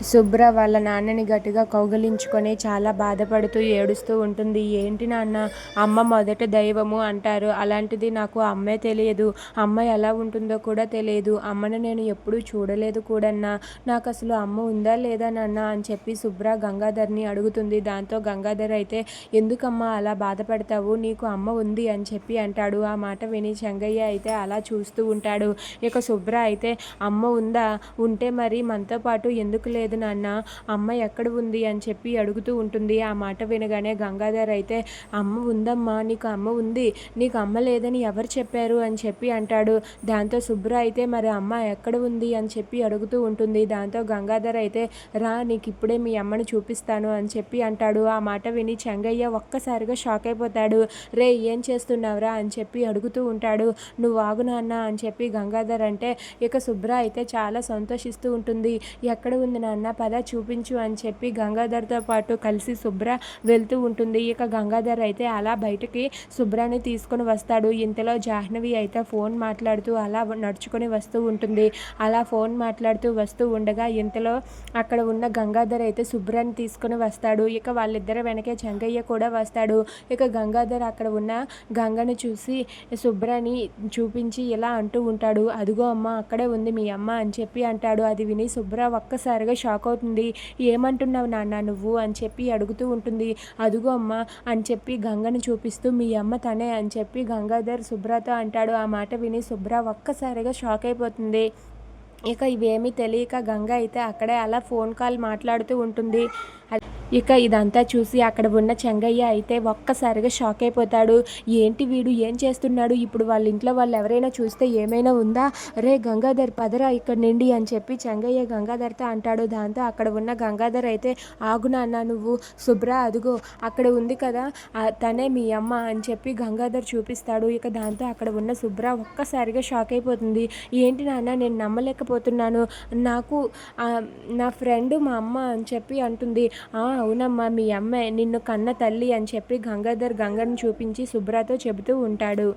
శుభ్ర వాళ్ళ నాన్నని గట్టిగా కౌగిలించుకొని చాలా బాధపడుతూ ఏడుస్తూ ఉంటుంది. ఏంటి నాన్న అమ్మ మొదట దైవము అంటారు. అలాంటిది నాకు అమ్మే తెలియదు. అమ్మ ఎలా ఉంటుందో కూడా తెలియదు. అమ్మని నేను ఎప్పుడూ చూడలేదు కూడన్నా. నాకు అసలు అమ్మ ఉందా లేదా నాన్న? అని చెప్పి శుభ్ర గంగాధర్ని అడుగుతుంది. దాంతో గంగాధర్ అయితే ఎందుకమ్మా అలా బాధపడతావు? నీకు అమ్మ ఉంది అని చెప్పి అంటాడు. ఆ మాట విని చెంగయ్య అయితే అలా చూస్తూ ఉంటాడు. ఇక శుభ్ర అయితే అమ్మ ఉందా? ఉంటే మరి మనతో పాటు ఎందుకు లేదు? లేదు నాన్న అమ్మ ఎక్కడ ఉంది అని చెప్పి అడుగుతూ ఉంటుంది. ఆ మాట వినగానే గంగాధర్ అయితే అమ్మ ఉందమ్మా నీకు అమ్మ ఉంది నీకు అమ్మ లేదని ఎవరు చెప్పారు? అని చెప్పి అంటాడు. దాంతో శుభ్ర అయితే మరి అమ్మ ఎక్కడ ఉంది? అని చెప్పి అడుగుతూ ఉంటుంది. దాంతో గంగాధర్ అయితే రా నీకు ఇప్పుడే మీ అమ్మని చూపిస్తాను అని చెప్పి అంటాడు. ఆ మాట విని చెంగయ్య ఒక్కసారిగా షాక్ అయిపోతాడు. రే ఏం చేస్తున్నావురా? అని చెప్పి అడుగుతూ ఉంటాడు. నువ్వు ఆగు నాన్న అని చెప్పి గంగాధర్ అంటే ఇక శుభ్ర అయితే చాలా సంతోషిస్తూ ఉంటుంది. ఎక్కడ ఉంది నాన్న? అన్న పద చూపించు అని చెప్పి గంగాధర్తో పాటు కలిసి శుభ్ర వెళ్తూ ఉంటుంది. ఇక గంగాధర్ అయితే అలా బయటకి శుభ్రాన్ని తీసుకొని వస్తాడు. ఇంతలో జాహ్నవి అయితే ఫోన్ మాట్లాడుతూ అలా నడుచుకొని వస్తూ ఉంటుంది. అలా ఫోన్ మాట్లాడుతూ వస్తూ ఉండగా ఇంతలో అక్కడ ఉన్న గంగాధర్ అయితే శుభ్రాన్ని తీసుకొని వస్తాడు. ఇక వాళ్ళిద్దరు వెనకే చంగయ్య కూడా వస్తాడు. ఇక గంగాధర్ అక్కడ ఉన్న గంగను చూసి శుభ్రని చూపించి ఇలా అంటూ ఉంటాడు. అదిగో అమ్మ అక్కడే ఉంది మీ అమ్మ అని చెప్పి అంటాడు. అది విని శుభ్ర ఒక్కసారిగా షాక్ అవుతుంది. ఏమంటున్నావు నాన్న నువ్వు? అని చెప్పి అడుగుతూ ఉంటుంది. అదుగో అమ్మ అని చెప్పి గంగను చూపిస్తూ మీ అమ్మ తనే అని చెప్పి గంగాధర్ శుభ్రతో అంటాడు. ఆ మాట విని శుభ్ర ఒక్కసారిగా షాక్ అయిపోతుంది. ఇక ఇవేమీ తెలియక గంగ అయితే అక్కడే అలా ఫోన్ కాల్ మాట్లాడుతూ ఉంటుంది. ఇక ఇదంతా చూసి అక్కడ ఉన్న చెంగయ్య అయితే ఒక్కసారిగా షాక్ అయిపోతాడు. ఏంటి వీడు? ఏం చేస్తున్నాడు? ఇప్పుడు వాళ్ళ ఇంట్లో వాళ్ళు ఎవరైనా చూస్తే ఏమైనా ఉందా? రే గంగాధర్ పదరా ఇక్కడ నుండి అని చెప్పి చెంగయ్య గంగాధర్తో అంటాడు. దాంతో అక్కడ ఉన్న గంగాధర్ అయితే ఆగు అన్న నువ్వు శుభ్ర అదుగో అక్కడ ఉంది కదా తనే మీ అమ్మ అని చెప్పి గంగాధర్ చూపిస్తాడు. ఇక దాంతో అక్కడ ఉన్న శుభ్ర ఒక్కసారిగా షాక్ అయిపోతుంది. ఏంటి నాన్న నేను నమ్మలేకపోతున్నాను. నాకు నా ఫ్రెండ్ మా అమ్మ అని చెప్పి అంటుంది. అవునమ్మా మీ అమ్మాయి నిన్ను కన్న తల్లి అని చెప్పి గంగాధర్ గంగను చూపించి శుభ్రతో చెబుతూ ఉంటాడు.